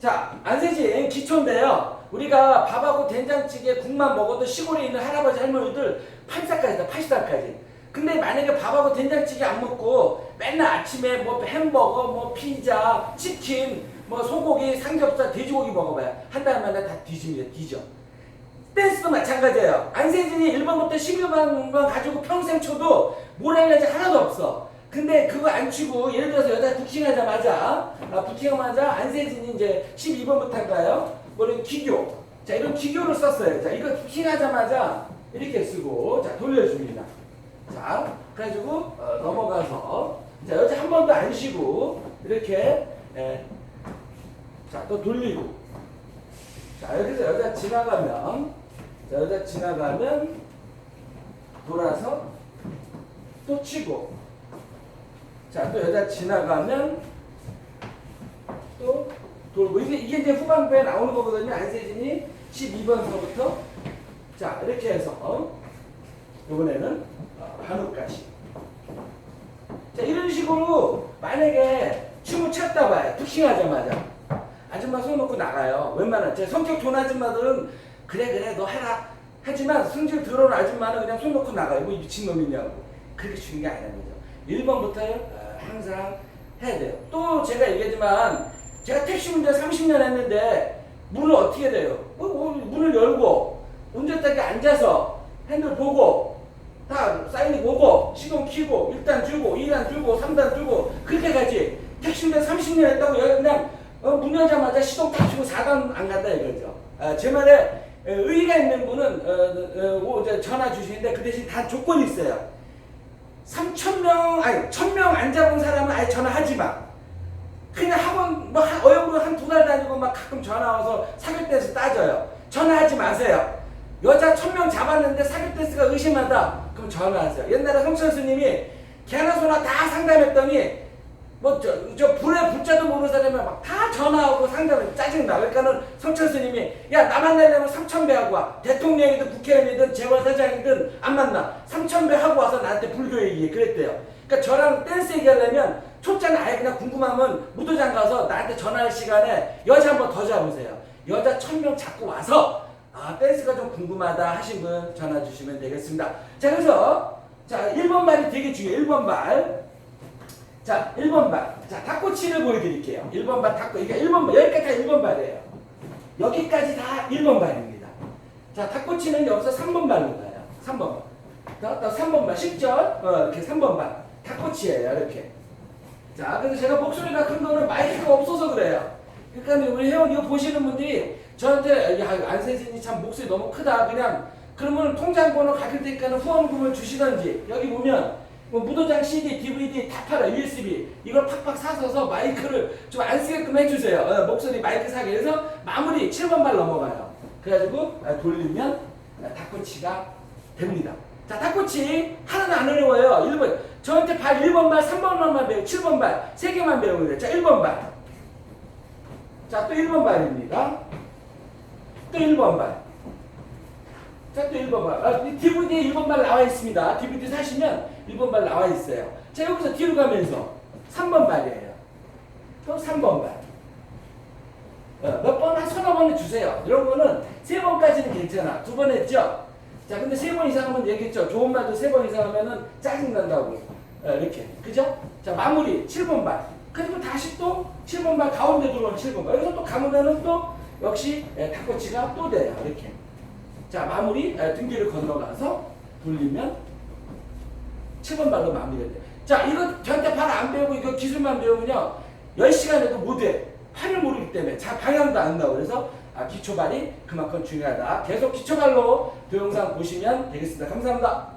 자, 안세진 기초인데요. 우리가 밥하고 된장찌개 국만 먹어도 시골에 있는 할아버지 할머니들 80살까지다, 80살까지. 근데 만약에 밥하고 된장찌개 안 먹고 맨날 아침에 뭐 햄버거, 뭐 피자, 치킨, 뭐 소고기, 삼겹살, 돼지고기 먹어봐요. 한 달 만에 다 뒤집니다, 뒤져. 댄스도 마찬가지예요. 안세진이 1번부터 11번만 가지고 평생 쳐도 뭘 할려지 하나도 없어. 근데 그거 안 치고 예를 들어서 여자 부킹하자마자 아, 부킹하자마자 안세진이 이제 12번부터 할까요? 뭐는 기교. 자 이런 기교를 썼어요. 자 이거 부킹하자마자 이렇게 쓰고 자 돌려줍니다. 자 그래가지고 어, 넘어가서 자 여자 한 번도 안 쉬고 이렇게 예. 자또 돌리고 자 여기서 여자 지나가면 자 여자 지나가면 돌아서 또 치고 자 또 여자 지나가면 또 돌고. 이게 이게 이제 후반부에 나오는 거거든요. 안세진이 12번서부터. 자 이렇게 해서 이번에는 어, 한우까지. 자 이런 식으로 만약에 춤을 췄다 봐요. 툭싱하자마자. 아줌마 손 놓고 나가요. 웬만한 제 성격 좋은 아줌마들은 그래 그래 너 해라. 하지만 승질 들어온 아줌마는 그냥 손 놓고 나가요. 뭐 미친놈이냐고. 그렇게 주는 게 아니라는 거죠 1번부터 항상 해야 돼요. 또 제가 얘기하지만 제가 택시 운전 30년 했는데 문을 어떻게 돼요? 뭐, 뭐, 문을 열고 운전대에 앉아서 핸들 보고 다 사인이 보고 시동 키고 1단 주고 2단 주고 3단 주고 그렇게 가지 택시 운전 30년 했다고 그냥 어, 문 열자마자 시동 딱 주고 4단 안 간다 이거죠. 아, 제 말에 에, 의의가 있는 분은 어, 어, 전화 주시는데 그 대신 다 조건이 있어요 3천 명 아니 1000명 안 잡은 사람은 아예 전화하지 마 그냥 학원 뭐 한- 어영부로 한 두 달 다니고 막 가끔 전화 와서 사귈 때에서 따져요. 전화하지 마세요. 여자 천 명 잡았는데 사귈 때스가 의심하다. 그럼 전화하세요. 옛날에 성철 스님이 개나 소나 다 상담했더니 뭐저 저 불에 불자도 모르는 사람이 막 다 전화하고 상담해 짜증나. 그러니까는 성철 스님이 야 나 만나려면 삼천 배 하고 와. 대통령이든 국회의원이든 재벌사장이든 안 만나. 삼천 배 하고 와서 나한테 불교 얘기해. 그랬대요. 그러니까 저랑 댄스 얘기하려면 초짜는 아예 그냥 궁금하면 무도장 가서 나한테 전화할 시간에 여자 한번 더 잡으세요. 여자 천명 잡고 와서 아 댄스가 좀 궁금하다 하신 분 전화 주시면 되겠습니다. 자 그래서 자 1번 발이 되게 중요해요. 1번 발. 자 1번 발. 자 탁구치를 보여드릴게요. 1번 발 탁구. 이게 1번 발 여기까지 다 1번 발이에요. 여기까지 다 1번 발입니다. 자 탁구치는 여기서 3번 발로 가요. 3번 발. 또, 또 3번 발. 10절. 어, 이렇게 3번 발. 탁구치예요. 이렇게. 자, 그래서 제가 목소리가 큰 거는 마이크가 없어서 그래요. 그러니까 우리 회원 이거 보시는 분들이 저한테 야, 안세진이 참 목소리 너무 크다. 그냥 그러면 통장 번호 가길 테니까는 후원금을 주시던지 여기 보면 뭐 무도장 CD, DVD 다 팔아 USB 이걸 팍팍 사서서 마이크를 좀 안 쓰게끔 해주세요. 어, 목소리 마이크 사게 해서 마무리 7번 발 넘어가요. 그래가지고 아, 돌리면 아, 닭꼬치가 됩니다. 자, 닭꼬치 하나는 안 어려워요. 1번. 저한테 발 1번 발, 3번만 배우고 7번 발, 3개만 배우면 돼요. 자, 1번 발. 자, 또 1번 발입니다. 또 1번 발. 자, 또 1번 발. 아, 이 DVD에 1번 발 나와 있습니다. DVD 사시면 1번 발 나와 있어요. 자, 여기서 뒤로 가면서 3번 발이에요. 또 3번 발. 어, 몇 번, 한 서너 번에 주세요. 이런 거는 세 번까지는 괜찮아. 두 번 했죠? 자, 근데 세 번 이상 하면 얘기했죠? 좋은 말도 세 번 이상 하면은 짜증난다고. 어, 이렇게. 그죠? 자, 마무리. 7번 발. 그리고 다시 또 7번 발 가운데 들어오면 7번 발. 여기서 또 가면은 또 역시 예, 닭꼬치가 또 돼요. 이렇게. 자, 마무리. 예, 등 뒤를 건너가서 돌리면 7번 발로 마무리가 돼. 자, 이거 저한테 발 안 배우고 이거 기술만 배우면요. 10시간 해도 못 해. 팔을 모르기 때문에 자 방향도 안 나오고 그래서 아, 기초발이 그만큼 중요하다. 계속 기초발로 동영상 보시면 되겠습니다. 감사합니다.